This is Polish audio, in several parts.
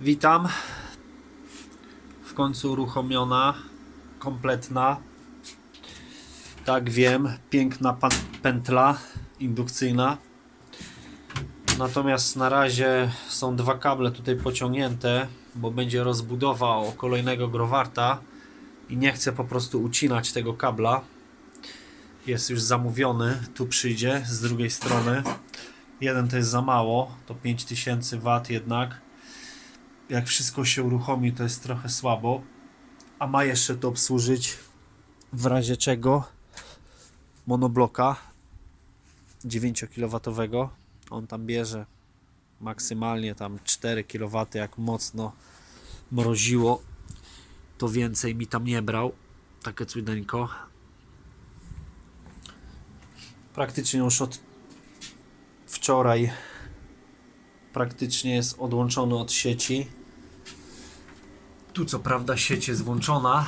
Witam. W końcu uruchomiona, kompletna. Tak wiem, piękna pętla indukcyjna. Natomiast na razie są dwa kable tutaj pociągnięte, bo będzie rozbudowa o kolejnego growarta i nie chcę po prostu ucinać tego kabla. Jest już zamówiony, tu przyjdzie z drugiej strony. Jeden to jest za mało, to 5000 W jednak. Jak wszystko się uruchomi, to jest trochę słabo. A ma jeszcze to obsłużyć w razie czego monobloka 9 kW. On tam bierze maksymalnie tam 4 kW, jak mocno mroziło, to więcej mi tam nie brał. Takie cudeńko. Praktycznie już od wczoraj praktycznie jest odłączony od sieci. Tu co prawda sieć jest włączona.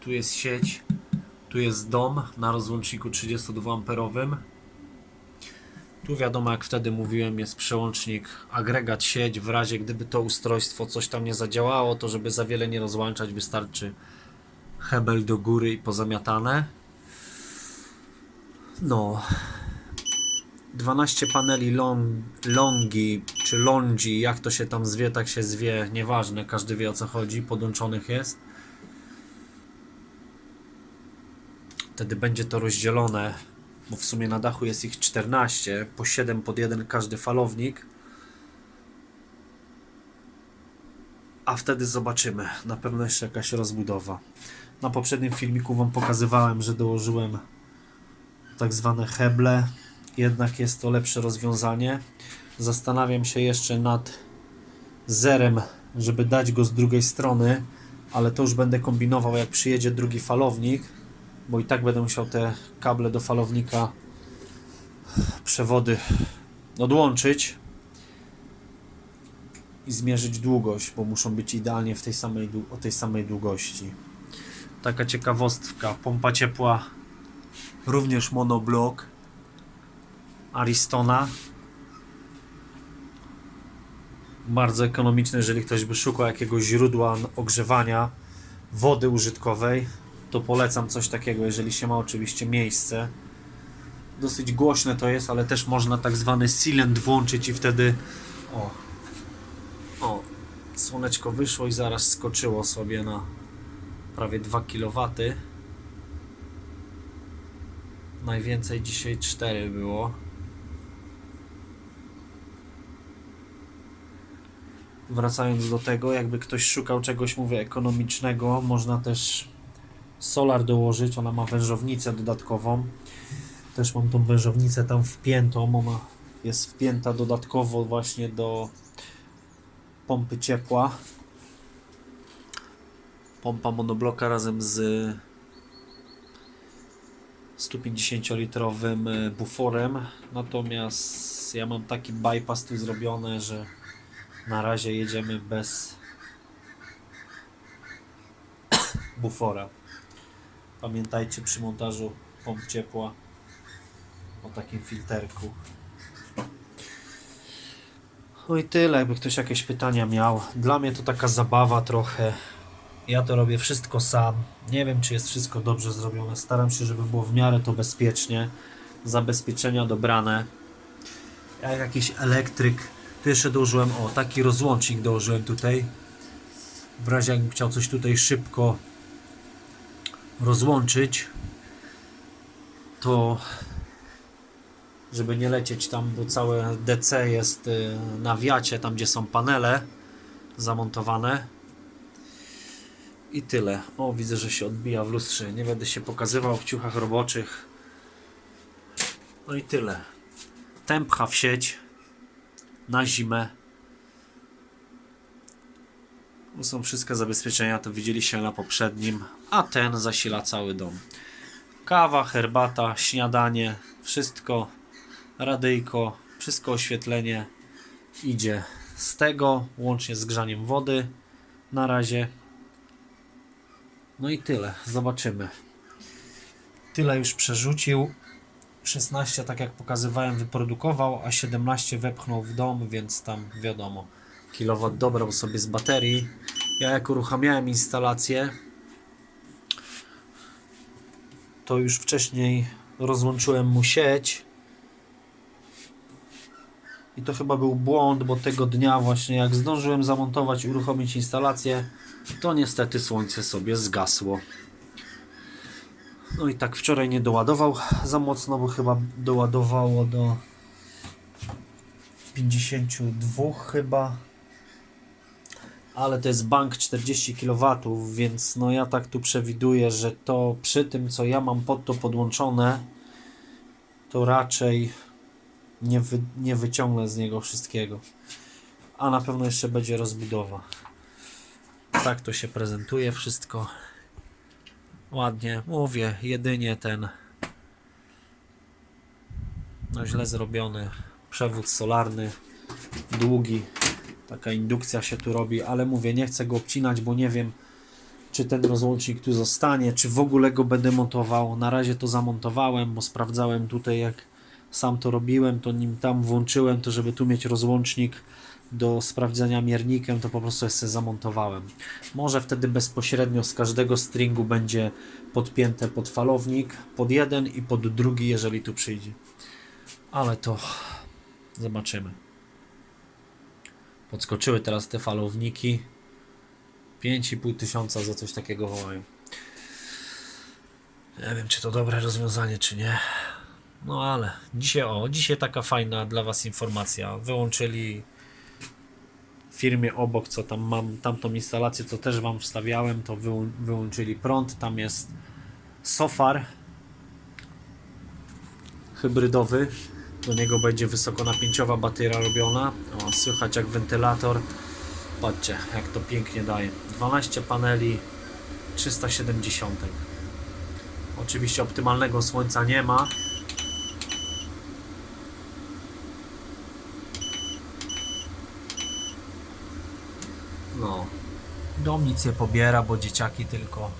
Tu jest sieć. Tu jest dom na rozłączniku 32 amperowym. Tu wiadomo jak wtedy mówiłem jest przełącznik agregat sieć w razie gdyby to ustrojstwo coś tam nie zadziałało to żeby za wiele nie rozłączać wystarczy hebel do góry i pozamiatane. No, 12 paneli long, longi czy longi, jak to się tam zwie, tak się zwie, nieważne, każdy wie o co chodzi, podłączonych jest. Wtedy będzie to rozdzielone, bo w sumie na dachu jest ich 14, po 7 pod jeden każdy falownik. A wtedy zobaczymy, na pewno jeszcze jakaś rozbudowa. Na poprzednim filmiku Wam pokazywałem, że dołożyłem tak zwane heble, jednak jest to lepsze rozwiązanie. Zastanawiam się jeszcze nad zerem, żeby dać go z drugiej strony, ale to już będę kombinował jak przyjedzie drugi falownik, bo i tak będę musiał te kable do falownika przewody odłączyć i zmierzyć długość, bo muszą być idealnie w tej samej, o tej samej długości. Taka ciekawostka, pompa ciepła również monoblok Aristona. Bardzo ekonomiczne, jeżeli ktoś by szukał jakiegoś źródła ogrzewania wody użytkowej, to polecam coś takiego, jeżeli się ma oczywiście miejsce. Dosyć głośne to jest, ale też można tak zwany silent włączyć i wtedy o, o, słoneczko wyszło i zaraz skoczyło sobie na prawie 2 kW. Najwięcej dzisiaj 4 było. Wracając do tego, jakby ktoś szukał czegoś, mówię, ekonomicznego, można też solar dołożyć. Ona ma wężownicę dodatkową. Też mam tą wężownicę tam wpiętą. Ona jest wpięta dodatkowo właśnie do pompy ciepła. Pompa monobloka razem z 150-litrowym e, buforem. Natomiast ja mam taki bypass tu zrobiony, że na razie jedziemy bez bufora. Pamiętajcie przy montażu pomp ciepła o takim filterku. No i tyle, jakby ktoś jakieś pytania miał. Dla mnie to taka zabawa trochę. Ja to robię wszystko sam. Nie wiem, czy jest wszystko dobrze zrobione. Staram się, żeby było w miarę to bezpiecznie. Zabezpieczenia dobrane. Jak jakiś elektryk. Tu jeszcze dołożyłem, o, taki rozłącznik dołożyłem tutaj. W razie jakbym chciał coś tutaj szybko rozłączyć, to żeby nie lecieć tam, bo całe DC jest y, na wiacie, tam gdzie są panele zamontowane. I tyle. O, widzę, że się odbija w lustrze. Nie będę się pokazywał w ciuchach roboczych. No i tyle. Tempcha w sieć na zimę. To są wszystkie zabezpieczenia, to widzieliście na poprzednim, a ten zasila cały dom. Kawa, herbata, śniadanie, wszystko, radyjko, wszystko oświetlenie idzie z tego, łącznie z grzaniem wody. Na razie. No i tyle, zobaczymy. Tyle już przerzucił. 16, tak jak pokazywałem, wyprodukował, a 17 wepchnął w dom, więc tam wiadomo. kW dobrał sobie z baterii. Ja jak uruchamiałem instalację, to już wcześniej rozłączyłem mu sieć. I to chyba był błąd, bo tego dnia właśnie jak zdążyłem zamontować i uruchomić instalację, to niestety słońce sobie zgasło. No i tak wczoraj nie doładował za mocno, bo chyba doładowało do 52 chyba. Ale to jest bank 40 kW, więc no ja tak tu przewiduję, że to przy tym co ja mam pod to podłączone, to raczej nie, wy, nie wyciągnę z niego wszystkiego. A na pewno jeszcze będzie rozbudowa. Tak to się prezentuje wszystko. Ładnie, mówię, jedynie ten no źle zrobiony przewód solarny, długi, taka indukcja się tu robi, ale mówię, nie chcę go obcinać, bo nie wiem, czy ten rozłącznik tu zostanie, czy w ogóle go będę montował. Na razie to zamontowałem, bo sprawdzałem tutaj, jak sam to robiłem, to nim tam włączyłem, to żeby tu mieć rozłącznik do sprawdzenia miernikiem, to po prostu sobie zamontowałem. Może wtedy bezpośrednio z każdego stringu będzie podpięte pod falownik, pod jeden i pod drugi, jeżeli tu przyjdzie. Ale to zobaczymy. Podskoczyły teraz te falowniki. 5,5 tysiąca za coś takiego wołają. Nie wiem, czy to dobre rozwiązanie, czy nie. No ale dzisiaj, o, dzisiaj taka fajna dla Was informacja. Wyłączyli firmie obok, co tam mam, tamtą instalację, co też Wam wstawiałem, to wyłą- wyłączyli prąd. Tam jest Sofar hybrydowy. Do niego będzie wysokonapięciowa bateria robiona. O, słychać jak wentylator. Patrzcie, jak to pięknie daje. 12 paneli 370. Oczywiście optymalnego słońca nie ma. Dom nic nie pobiera, bo dzieciaki tylko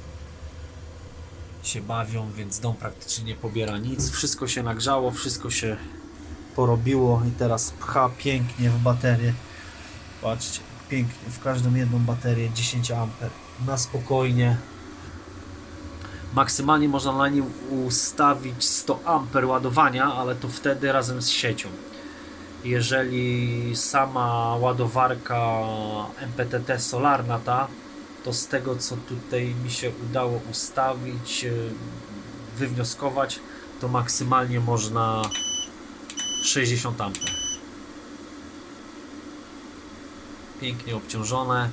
się bawią, więc dom praktycznie nie pobiera nic. Wszystko się nagrzało, wszystko się porobiło i teraz pcha pięknie w baterię. Patrzcie, pięknie, w każdą jedną baterię 10 A na spokojnie. Maksymalnie można na nim ustawić 100 A ładowania, ale to wtedy razem z siecią. Jeżeli sama ładowarka MPTT solarna ta, to z tego co tutaj mi się udało ustawić, e, wywnioskować, to maksymalnie można 60 A. Pięknie obciążone.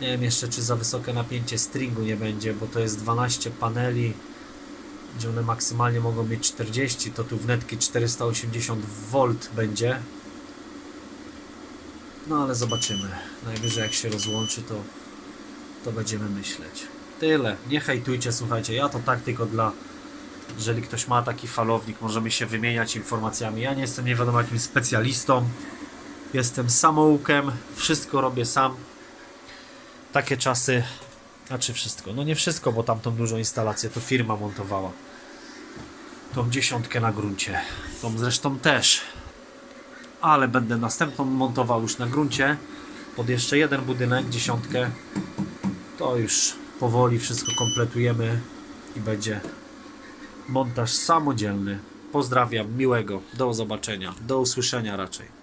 Nie wiem jeszcze czy za wysokie napięcie stringu nie będzie, bo to jest 12 paneli, gdzie one maksymalnie mogą mieć 40, to tu wnetki 480 V będzie. No ale zobaczymy. Najwyżej jak się rozłączy, to, to będziemy myśleć. Tyle. Nie hejtujcie, słuchajcie. Ja to tak tylko dla. Jeżeli ktoś ma taki falownik, możemy się wymieniać informacjami. Ja nie jestem nie wiadomo jakim specjalistą. Jestem samoukiem. Wszystko robię sam. Takie czasy. Znaczy wszystko. No nie wszystko, bo tamtą dużą instalację to firma montowała. Tą dziesiątkę na gruncie. Tą zresztą też ale będę następną montował już na gruncie pod jeszcze jeden budynek, dziesiątkę. To już powoli wszystko kompletujemy i będzie montaż samodzielny. Pozdrawiam, miłego, do zobaczenia, do usłyszenia raczej.